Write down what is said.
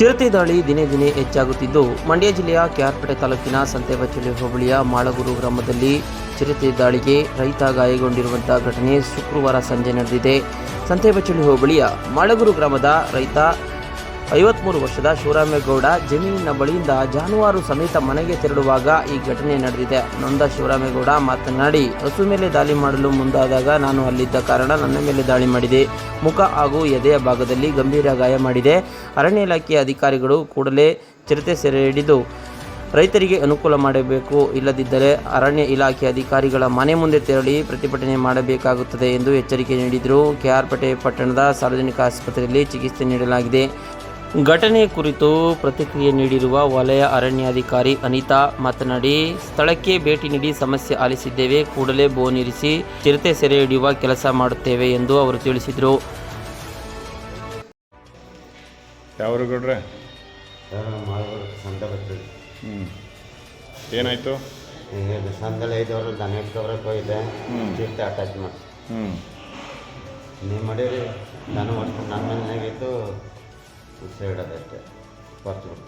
ಚಿರತೆ ದಾಳಿ ದಿನೇ ದಿನೇ ಹೆಚ್ಚಾಗುತ್ತಿದ್ದು, ಮಂಡ್ಯ ಜಿಲ್ಲೆಯ ಕೆಆರ್ಪೇಟೆ ತಾಲೂಕಿನ ಸಂತೆಬಚ್ಚಲಿ ಹೋಬಳಿಯ ಮಾಳಗೂರು ಗ್ರಾಮದಲ್ಲಿ ಚಿರತೆ ದಾಳಿಗೆ ರೈತ ಗಾಯಗೊಂಡಿರುವಂತಹ ಘಟನೆ ಶುಕ್ರವಾರ ಸಂಜೆ ನಡೆದಿದೆ. ಸಂತೆಬಚ್ಚಲಿ ಹೋಬಳಿಯ ಮಾಳಗೂರು ಗ್ರಾಮದ ರೈತ ಐವತ್ಮೂರು ವರ್ಷದ ಶಿವರಾಮೇಗೌಡ ಜಮೀನಿನ ಬಳಿಯಿಂದ ಜಾನುವಾರು ಸಮೇತ ಮನೆಗೆ ತೆರಳುವಾಗ ಈ ಘಟನೆ ನಡೆದಿದೆ. ನೊಂದ ಶಿವರಾಮೇಗೌಡ ಮಾತನಾಡಿ, ಹಸು ಮೇಲೆ ದಾಳಿ ಮಾಡಲು ಮುಂದಾದಾಗ ನಾನು ಅಲ್ಲಿದ್ದ ಕಾರಣ ನನ್ನ ಮೇಲೆ ದಾಳಿ ಮಾಡಿದೆ. ಮುಖ ಹಾಗೂ ಎದೆಯ ಭಾಗದಲ್ಲಿ ಗಂಭೀರ ಗಾಯ ಮಾಡಿದೆ. ಅರಣ್ಯ ಇಲಾಖೆಯ ಅಧಿಕಾರಿಗಳು ಕೂಡಲೇ ಚಿರತೆ ಸೆರೆ ಹಿಡಿದು ರೈತರಿಗೆ ಅನುಕೂಲ ಮಾಡಬೇಕು. ಇಲ್ಲದಿದ್ದರೆ ಅರಣ್ಯ ಇಲಾಖೆ ಅಧಿಕಾರಿಗಳ ಮನೆ ಮುಂದೆ ತೆರಳಿ ಪ್ರತಿಭಟನೆ ಮಾಡಬೇಕಾಗುತ್ತದೆ ಎಂದು ಎಚ್ಚರಿಕೆ ನೀಡಿದರು. ಕೆಆರ್ಪೇಟೆ ಪಟ್ಟಣದ ಸಾರ್ವಜನಿಕ ಆಸ್ಪತ್ರೆಯಲ್ಲಿ ಚಿಕಿತ್ಸೆ ನೀಡಲಾಗಿದೆ. ಘಟನೆ ಕುರಿತು ಪ್ರತಿಕ್ರಿಯೆ ನೀಡಿರುವ ವಲಯ ಅರಣ್ಯಾಧಿಕಾರಿ ಅನಿತಾ ಮಾತನಾಡಿ ಸ್ಥಳಕ್ಕೆ ಭೇಟಿ ನೀಡಿ ಸಮಸ್ಯೆ ಆಲಿಸಿದ್ದೇವೆ ಕೂಡಲೇ ಬೋನಿರಿಸಿ ಚಿರತೆ ಸೆರೆ ಹಿಡಿಯುವ ಕೆಲಸ ಮಾಡುತ್ತೇವೆ ಎಂದು ಅವರು ತಿಳಿಸಿದರು. ಏನಾಯಿತು? ಈಗ ಐದವರು ದನ ಇಟ್ಕೊಬ್ರಕ್ಕೆ ಹೋಗಿದ್ದೆ. ಚಿರತೆ ಅಟ್ಯಾಚ್ ಮಾಡಿ ಹ್ಞೂ ನೀವು ಮಾಡಿರಿ. ನಾನು ನನ್ನ ಮೇಲೆ ಇತ್ತು ಸೈಡದಷ್ಟೇ ಬರ್ತು ಬಿಡ್ತು